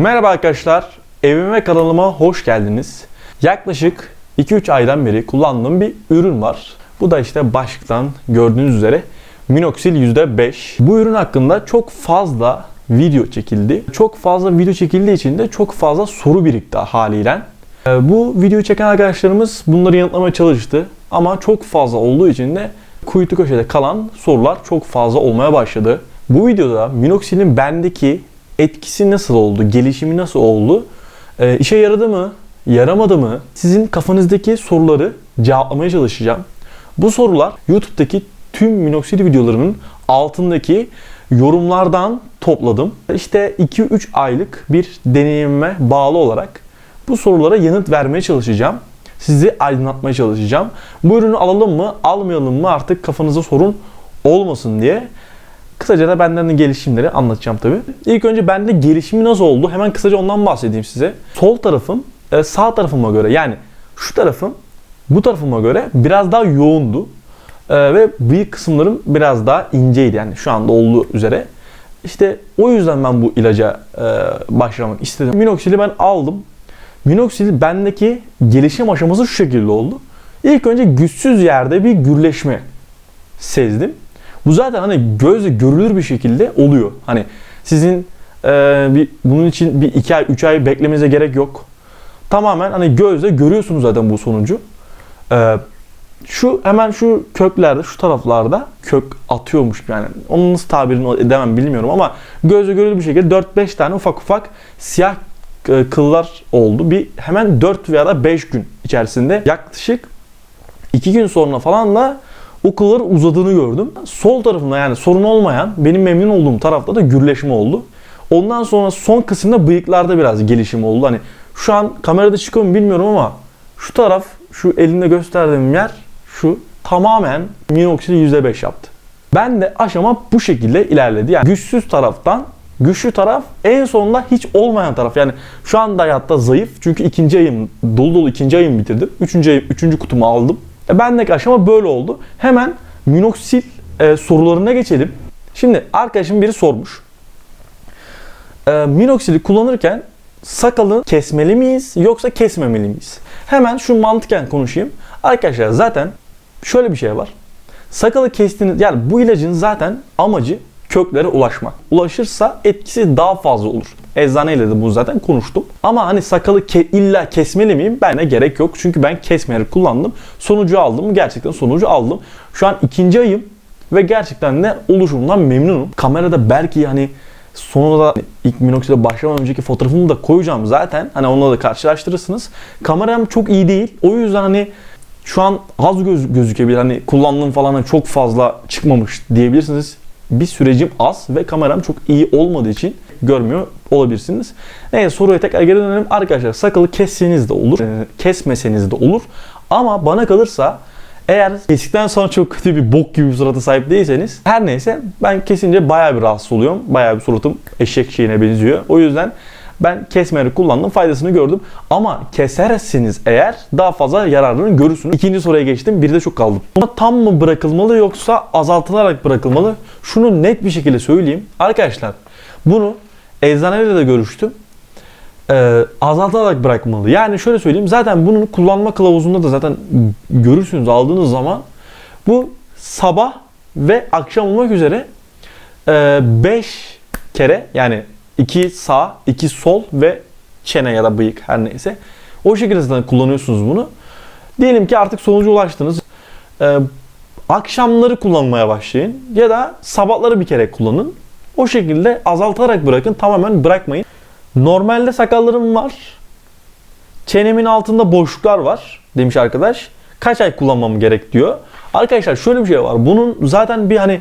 Merhaba arkadaşlar, evime kanalıma hoş geldiniz. Yaklaşık 2-3 aydan beri kullandığım bir ürün var. Bu da işte başlıktan gördüğünüz üzere Minoxidil %5. Bu ürün hakkında çok fazla video çekildi. Çok fazla video çekildiği için de çok fazla soru birikti haliyle. Ee, Bu videoyu çeken arkadaşlarımız bunları yanıtlamaya çalıştı. Ama çok fazla olduğu için de kuytu köşede kalan sorular çok fazla olmaya başladı. Bu videoda minoxidilin bendeki etkisi nasıl oldu, gelişimi nasıl oldu, e, işe yaradı mı, yaramadı mı, sizin kafanızdaki soruları cevaplamaya çalışacağım. Bu sorular YouTube'daki tüm minoxidil videolarının altındaki yorumlardan topladım. İşte 2-3 aylık bir deneyimime bağlı olarak bu sorulara yanıt vermeye çalışacağım. Sizi aydınlatmaya çalışacağım. Bu ürünü alalım mı, almayalım mı artık kafanızda sorun olmasın diye. Kısaca da benden de gelişimleri anlatacağım tabii. İlk önce bende gelişimi nasıl oldu? Hemen kısaca ondan bahsedeyim size. Sol tarafım e, sağ tarafıma göre yani şu tarafım bu tarafıma göre biraz daha yoğundu. E, ve bıyık kısımlarım biraz daha inceydi yani şu anda olduğu üzere. İşte o yüzden ben bu ilaca e, başlamak istedim. Minoxidil'i ben aldım. Minoxidil bendeki gelişim aşaması şu şekilde oldu. İlk önce güçsüz yerde bir gürleşme sezdim. Bu zaten hani gözle görülür bir şekilde oluyor. Hani sizin e, bir bunun için bir iki ay, üç ay beklemenize gerek yok. Tamamen hani gözle görüyorsunuz zaten bu sonucu. E, şu hemen şu köklerde, şu taraflarda kök atıyormuş yani. Onun nasıl tabirini edemem bilmiyorum ama gözle görülür bir şekilde 4-5 tane ufak ufak siyah e, kıllar oldu. Bir hemen 4 veya da 5 gün içerisinde yaklaşık 2 gün sonra falan da o kılların uzadığını gördüm. Sol tarafımda yani sorun olmayan, benim memnun olduğum tarafta da gürleşme oldu. Ondan sonra son kısımda bıyıklarda biraz gelişim oldu. Hani şu an kamerada çıkıyor mu bilmiyorum ama şu taraf, şu elimde gösterdiğim yer şu tamamen minoxidil %5 yaptı. Ben de aşama bu şekilde ilerledi. Yani güçsüz taraftan güçlü taraf en sonunda hiç olmayan taraf. Yani şu anda hayatta zayıf. Çünkü ikinci ayım dolu dolu ikinci ayımı bitirdim. Üçüncü, ayım, üçüncü kutumu aldım. E bendeki aşama böyle oldu. Hemen minoksil e, sorularına geçelim. Şimdi arkadaşım biri sormuş. E, minoksili kullanırken sakalı kesmeli miyiz yoksa kesmemeli miyiz? Hemen şu mantıken konuşayım. Arkadaşlar zaten şöyle bir şey var. Sakalı kestiğiniz yani bu ilacın zaten amacı köklere ulaşmak. Ulaşırsa etkisi daha fazla olur. Eczaneyle de bunu zaten konuştum. Ama hani sakalı ke- illa kesmeli miyim? Bana gerek yok. Çünkü ben kesmeyerek kullandım. Sonucu aldım. Gerçekten sonucu aldım. Şu an ikinci ayım ve gerçekten de oluşumdan memnunum. Kamerada belki hani sonunda da ilk minokside başlamadan önceki fotoğrafımı da koyacağım zaten. Hani onunla da karşılaştırırsınız. Kameram çok iyi değil. O yüzden hani şu an az göz gözükebilir. Hani kullandığım falan çok fazla çıkmamış diyebilirsiniz bir sürecim az ve kameram çok iyi olmadığı için görmüyor olabilirsiniz. Neyse soruya tekrar geri dönelim. Arkadaşlar sakalı kesseniz de olur, e, kesmeseniz de olur. Ama bana kalırsa eğer kesikten sonra çok kötü bir bok gibi bir surata sahip değilseniz her neyse ben kesince bayağı bir rahatsız oluyorum. Bayağı bir suratım eşek şeyine benziyor. O yüzden ben kesmeyerek kullandım. Faydasını gördüm. Ama keserseniz eğer daha fazla yararını görürsünüz. İkinci soruya geçtim. Bir de çok kaldım. Buna tam mı bırakılmalı yoksa azaltılarak bırakılmalı? Şunu net bir şekilde söyleyeyim. Arkadaşlar bunu eczaneyle de görüştüm. Ee, azaltarak bırakmalı. Yani şöyle söyleyeyim. Zaten bunun kullanma kılavuzunda da zaten görürsünüz aldığınız zaman bu sabah ve akşam olmak üzere 5 kere yani iki sağ, iki sol ve çene ya da bıyık her neyse. O şekilde zaten kullanıyorsunuz bunu. Diyelim ki artık sonuca ulaştınız. Ee, akşamları kullanmaya başlayın ya da sabahları bir kere kullanın. O şekilde azaltarak bırakın. Tamamen bırakmayın. Normalde sakallarım var. Çenemin altında boşluklar var demiş arkadaş. Kaç ay kullanmam gerek diyor. Arkadaşlar şöyle bir şey var. Bunun zaten bir hani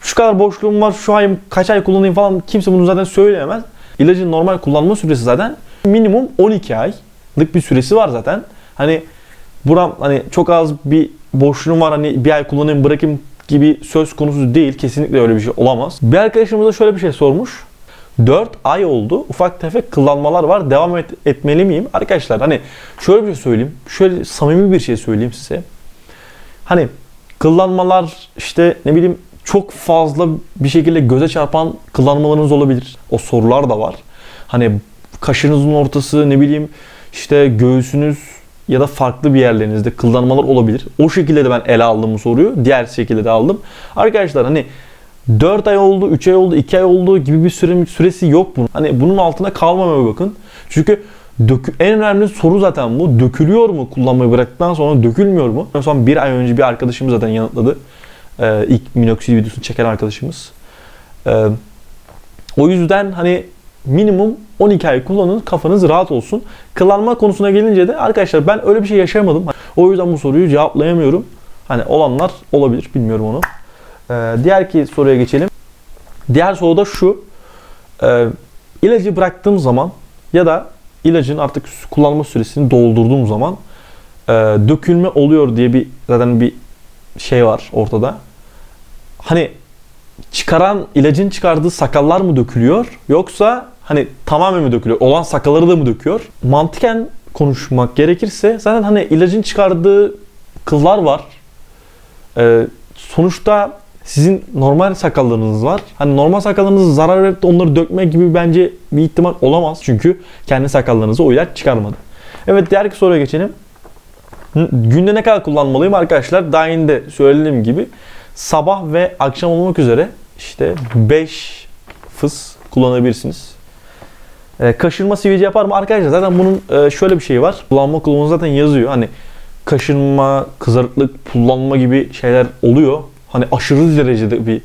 şu kadar boşluğum var, şu ay kaç ay kullanayım falan kimse bunu zaten söyleyemez. İlacın normal kullanma süresi zaten minimum 12 aylık bir süresi var zaten. Hani buram hani çok az bir boşluğum var hani bir ay kullanayım bırakayım gibi söz konusu değil. Kesinlikle öyle bir şey olamaz. Bir arkadaşımız da şöyle bir şey sormuş. 4 ay oldu. Ufak tefek kıllanmalar var. Devam et, etmeli miyim? Arkadaşlar hani şöyle bir şey söyleyeyim. Şöyle samimi bir şey söyleyeyim size. Hani kıllanmalar işte ne bileyim çok fazla bir şekilde göze çarpan kullanmalarınız olabilir. O sorular da var. Hani kaşınızın ortası ne bileyim işte göğsünüz ya da farklı bir yerlerinizde kıllanmalar olabilir. O şekilde de ben ele aldım bu soruyu. Diğer şekilde de aldım. Arkadaşlar hani 4 ay oldu, 3 ay oldu, 2 ay oldu gibi bir süre, süresi yok bunun. Hani bunun altına kalmamaya bakın. Çünkü dökü, en önemli soru zaten bu. Dökülüyor mu kullanmayı bıraktıktan sonra dökülmüyor mu? Son bir ay önce bir arkadaşım zaten yanıtladı. Ee, ilk minoksil videosunu çeken arkadaşımız. Ee, o yüzden hani minimum 12 ay kullanın kafanız rahat olsun. Kıllanma konusuna gelince de arkadaşlar ben öyle bir şey yaşamadım. O yüzden bu soruyu cevaplayamıyorum. Hani olanlar olabilir bilmiyorum onu. Ee, diğer ki soruya geçelim. Diğer soru da şu. Ee, ilacı bıraktığım zaman ya da ilacın artık kullanma süresini doldurduğum zaman e, dökülme oluyor diye bir zaten bir şey var ortada. Hani çıkaran ilacın çıkardığı sakallar mı dökülüyor yoksa hani tamamen mi dökülüyor? Olan sakalları da mı döküyor? Mantıken konuşmak gerekirse zaten hani ilacın çıkardığı kıllar var. Ee, sonuçta sizin normal sakallarınız var. Hani normal sakallarınızı zarar verip de onları dökme gibi bence bir ihtimal olamaz. Çünkü kendi sakallarınızı o ilaç çıkarmadı. Evet diğer soruya geçelim. Günde ne kadar kullanmalıyım arkadaşlar? Daha de söylediğim gibi sabah ve akşam olmak üzere işte 5 fıs kullanabilirsiniz. E, kaşınma sivilce yapar mı? Arkadaşlar zaten bunun e, şöyle bir şey var. Kullanma kılavuzu zaten yazıyor. Hani kaşınma, kızarıklık, pullanma gibi şeyler oluyor. Hani aşırı derecede bir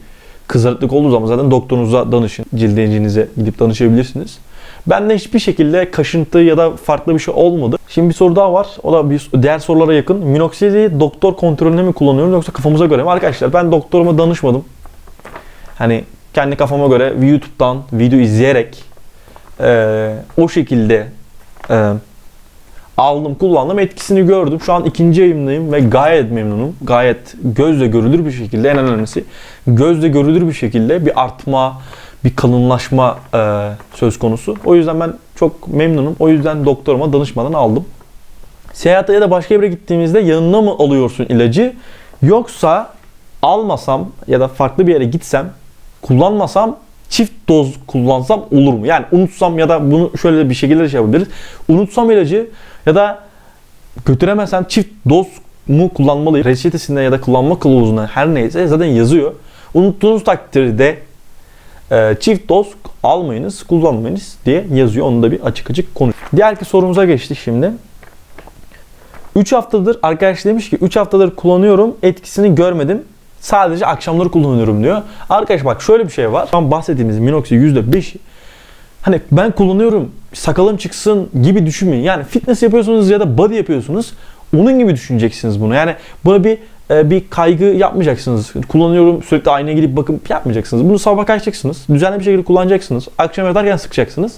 kızarıklık olduğu zaman zaten doktorunuza danışın. Cildencinize gidip danışabilirsiniz. Bende hiçbir şekilde kaşıntı ya da farklı bir şey olmadı. Şimdi bir soru daha var. O da bir diğer sorulara yakın. Minoksidi doktor kontrolüne mi kullanıyorum yoksa kafamıza göre mi? Arkadaşlar ben doktoruma danışmadım. Hani kendi kafama göre YouTube'dan video izleyerek e, o şekilde e, aldım, kullandım, etkisini gördüm. Şu an ikinci yayımdayım ve gayet memnunum. Gayet gözle görülür bir şekilde, en önemlisi gözle görülür bir şekilde bir artma, bir kalınlaşma e, söz konusu. O yüzden ben çok memnunum. O yüzden doktoruma danışmadan aldım. Seyahate ya da başka bir yere gittiğimizde yanına mı alıyorsun ilacı? Yoksa almasam ya da farklı bir yere gitsem, kullanmasam çift doz kullansam olur mu? Yani unutsam ya da bunu şöyle bir şekilde şey yapabiliriz. Unutsam ilacı ya da götüremezsem çift doz mu kullanmalıyım? Reçetesinde ya da kullanma kılavuzunda her neyse zaten yazıyor. Unuttuğunuz takdirde çift doz almayınız, kullanmayınız diye yazıyor. Onu da bir açık açık konu. Diğer ki sorumuza geçtik şimdi. 3 haftadır arkadaş demiş ki 3 haftadır kullanıyorum etkisini görmedim. Sadece akşamları kullanıyorum diyor. Arkadaş bak şöyle bir şey var. Şu an bahsettiğimiz Minoxi %5 hani ben kullanıyorum sakalım çıksın gibi düşünmeyin. Yani fitness yapıyorsunuz ya da body yapıyorsunuz. Onun gibi düşüneceksiniz bunu. Yani buna bir e, bir kaygı yapmayacaksınız. Kullanıyorum sürekli aynaya gidip bakıp yapmayacaksınız. Bunu sabah kaçacaksınız. Düzenli bir şekilde kullanacaksınız. Akşam yatarken sıkacaksınız.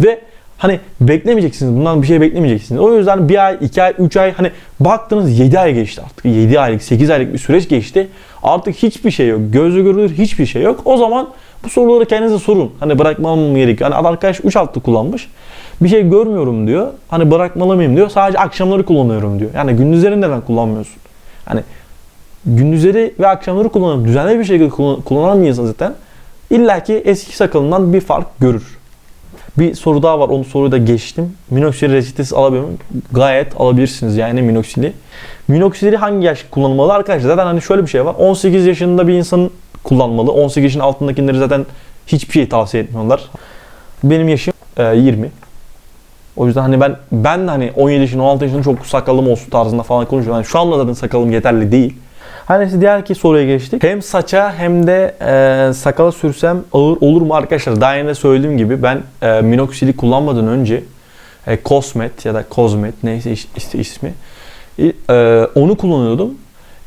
Ve hani beklemeyeceksiniz. Bundan bir şey beklemeyeceksiniz. O yüzden bir ay, iki ay, üç ay hani baktınız 7 ay geçti artık. 7 aylık, 8 aylık bir süreç geçti. Artık hiçbir şey yok. Gözle görülür hiçbir şey yok. O zaman bu soruları kendinize sorun. Hani bırakmam mı gerekiyor? Hani arkadaş 3 hafta kullanmış. Bir şey görmüyorum diyor. Hani bırakmalı mıyım diyor. Sadece akşamları kullanıyorum diyor. Yani gündüzleri neden kullanmıyorsun? Hani gündüzleri ve akşamları kullanıp düzenli bir şekilde kullanan bir insan zaten illaki eski sakalından bir fark görür. Bir soru daha var. Onu soruyu da geçtim. Minoxidil reçetesi alabilir miyim? Gayet alabilirsiniz yani minoksili. Minoksili hangi yaş kullanılmalı arkadaşlar? Zaten hani şöyle bir şey var. 18 yaşında bir insanın kullanmalı. 18 yaşın altındakileri zaten hiçbir şey tavsiye etmiyorlar. Benim yaşım e, 20. O yüzden hani ben ben de hani 17 yaşında 16 yaşında çok sakalım olsun tarzında falan konuşuyorum. Yani şu anda zaten sakalım yeterli değil. Hani neyse diğer ki soruya geçtik. Hem saça hem de e, sakala sürsem ağır olur mu arkadaşlar? Daha önce söylediğim gibi ben e, minoksili kullanmadan önce e, Cosmet ya da Cosmet neyse işte ismi e, onu kullanıyordum.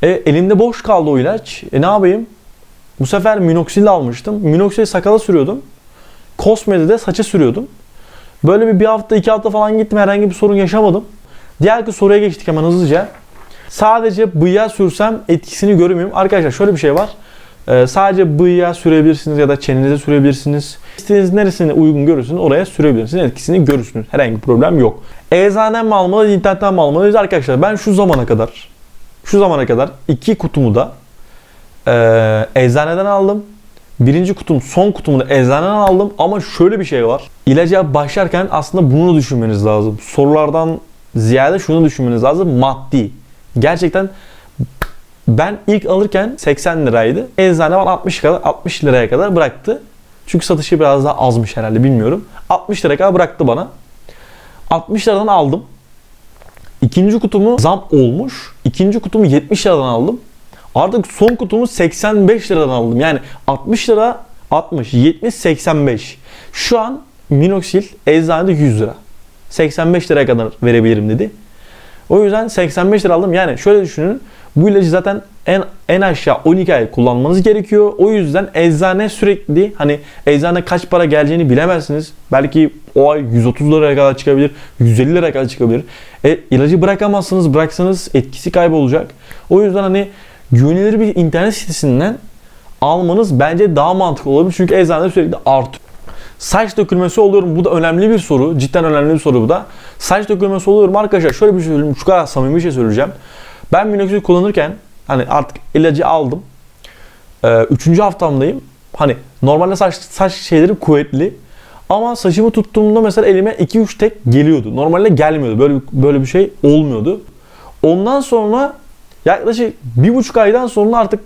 E, elimde boş kaldı o ilaç. E ne yapayım? Bu sefer minoksil almıştım. Minoksili sakala sürüyordum. Cosmet'i de saça sürüyordum. Böyle bir bir hafta iki hafta falan gittim herhangi bir sorun yaşamadım. Diğer ki soruya geçtik hemen hızlıca. Sadece bıyığa sürsem etkisini görmüyorum. Arkadaşlar şöyle bir şey var. Ee, sadece bıyığa sürebilirsiniz ya da çenenize sürebilirsiniz. İstediğiniz neresine uygun görürsünüz oraya sürebilirsiniz. Etkisini görürsünüz. Herhangi bir problem yok. Eczaneden mi almalıyız, internetten mi almalıyız? Arkadaşlar ben şu zamana kadar şu zamana kadar iki kutumu da e, eczaneden aldım. Birinci kutum, son kutumu da eczaneden aldım ama şöyle bir şey var. İlaca başlarken aslında bunu düşünmeniz lazım. Sorulardan ziyade şunu düşünmeniz lazım. Maddi. Gerçekten ben ilk alırken 80 liraydı. Eczane bana 60 kadar 60 liraya kadar bıraktı. Çünkü satışı biraz daha azmış herhalde bilmiyorum. 60 liraya kadar bıraktı bana. 60 liradan aldım. İkinci kutumu zam olmuş. İkinci kutumu 70 liradan aldım. Artık son kutumu 85 liradan aldım. Yani 60 lira 60, 70, 85. Şu an Minoxil eczanede 100 lira. 85 liraya kadar verebilirim dedi. O yüzden 85 lira aldım. Yani şöyle düşünün. Bu ilacı zaten en en aşağı 12 ay kullanmanız gerekiyor. O yüzden eczane sürekli hani eczane kaç para geleceğini bilemezsiniz. Belki o ay 130 liraya kadar çıkabilir, 150 liraya kadar çıkabilir. E, ilacı bırakamazsınız. Bıraksanız etkisi kaybolacak. O yüzden hani güvenilir bir internet sitesinden almanız bence daha mantıklı olabilir. Çünkü eczanede sürekli artıyor. Saç dökülmesi oluyorum. Bu da önemli bir soru. Cidden önemli bir soru bu da. Saç dökülmesi oluyorum arkadaşlar. Şöyle bir şey söyleyeyim. Şu kadar samimi bir şey söyleyeceğim. Ben minoxidil kullanırken hani artık ilacı aldım. Ee, üçüncü haftamdayım. Hani normalde saç, saç şeyleri kuvvetli. Ama saçımı tuttuğumda mesela elime 2-3 tek geliyordu. Normalde gelmiyordu. Böyle böyle bir şey olmuyordu. Ondan sonra yaklaşık bir buçuk aydan sonra artık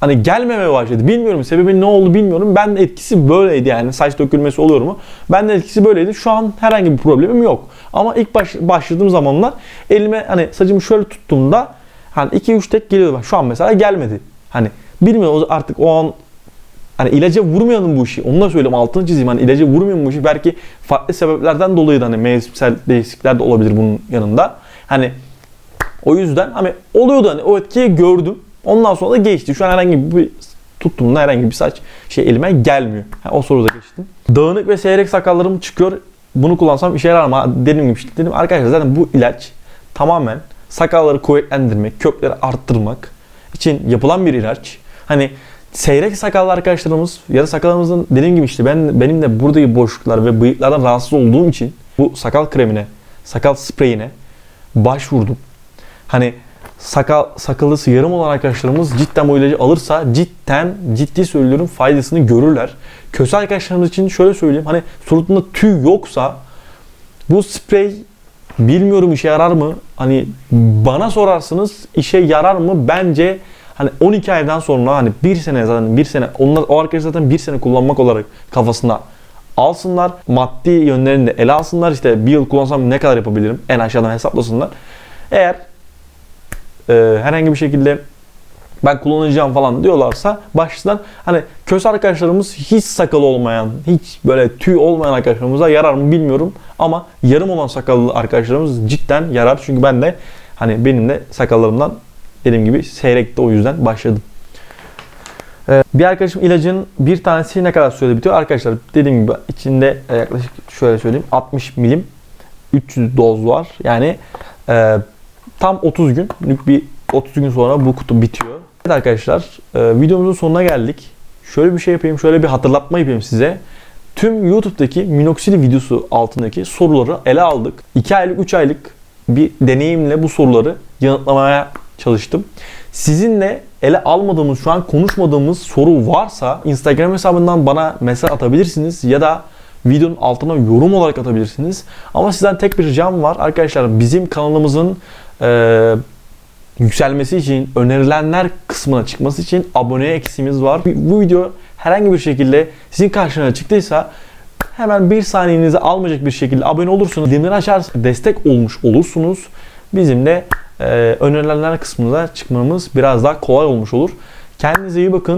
hani gelmemeye başladı. Bilmiyorum sebebi ne oldu bilmiyorum. Ben de etkisi böyleydi yani saç dökülmesi oluyor mu? Ben de etkisi böyleydi. Şu an herhangi bir problemim yok. Ama ilk baş, başladığım zamanlar elime hani saçımı şöyle tuttuğumda hani 2-3 tek geliyordu. Şu an mesela gelmedi. Hani bilmiyorum artık o an hani ilaca vurmayalım bu işi. Onu da söyleyeyim altını çizeyim. Hani ilaca vurmayalım bu işi. Belki farklı sebeplerden dolayı da hani mevsimsel değişiklikler de olabilir bunun yanında. Hani o yüzden hani oluyordu hani o etkiyi gördüm. Ondan sonra da geçti. Şu an herhangi bir tuttuğumda herhangi bir saç şey elime gelmiyor. Yani o soruda geçtim. Dağınık ve seyrek sakallarım çıkıyor. Bunu kullansam işe yarar mı? Dediğim gibi işte dedim arkadaşlar zaten bu ilaç tamamen sakalları kuvvetlendirmek, kökleri arttırmak için yapılan bir ilaç. Hani seyrek sakallı arkadaşlarımız ya da sakallarımızın dediğim gibi işte ben benim de buradaki boşluklar ve bıyıklardan rahatsız olduğum için bu sakal kremine, sakal spreyine başvurdum. Hani sakal sakalısı yarım olan arkadaşlarımız cidden bu ilacı alırsa cidden ciddi söylüyorum faydasını görürler. Köse arkadaşlarımız için şöyle söyleyeyim. Hani suratında tüy yoksa bu sprey bilmiyorum işe yarar mı? Hani bana sorarsınız işe yarar mı? Bence hani 12 aydan sonra hani bir sene zaten bir sene onlar o arkadaşlar zaten bir sene kullanmak olarak kafasında alsınlar. Maddi yönlerini de ele alsınlar. İşte bir yıl kullansam ne kadar yapabilirim? En aşağıdan hesaplasınlar. Eğer e, herhangi bir şekilde ben kullanacağım falan diyorlarsa baştan hani köse arkadaşlarımız hiç sakalı olmayan, hiç böyle tüy olmayan arkadaşlarımıza yarar mı bilmiyorum ama yarım olan sakallı arkadaşlarımız cidden yarar. Çünkü ben de hani benim de sakallarımdan dediğim gibi seyrekti o yüzden başladım. Ee, bir arkadaşım ilacın bir tanesi ne kadar sürede bitiyor? Arkadaşlar dediğim gibi içinde e, yaklaşık şöyle söyleyeyim 60 milim 300 doz var. Yani e, tam 30 günlük bir 30 gün sonra bu kutu bitiyor. Evet arkadaşlar e, videomuzun sonuna geldik. Şöyle bir şey yapayım, şöyle bir hatırlatma yapayım size. Tüm YouTube'daki minoxidil videosu altındaki soruları ele aldık. 2 aylık, 3 aylık bir deneyimle bu soruları yanıtlamaya çalıştım. Sizinle ele almadığımız, şu an konuşmadığımız soru varsa Instagram hesabından bana mesaj atabilirsiniz ya da videonun altına yorum olarak atabilirsiniz. Ama sizden tek bir ricam var. Arkadaşlar bizim kanalımızın e, yükselmesi için, önerilenler kısmına çıkması için aboneye eksiğimiz var. Bu video herhangi bir şekilde sizin karşına çıktıysa hemen bir saniyenizi almayacak bir şekilde abone olursunuz. Bildirimleri açarsanız destek olmuş olursunuz. Bizim de e, önerilenler kısmına çıkmamız biraz daha kolay olmuş olur. Kendinize iyi bakın.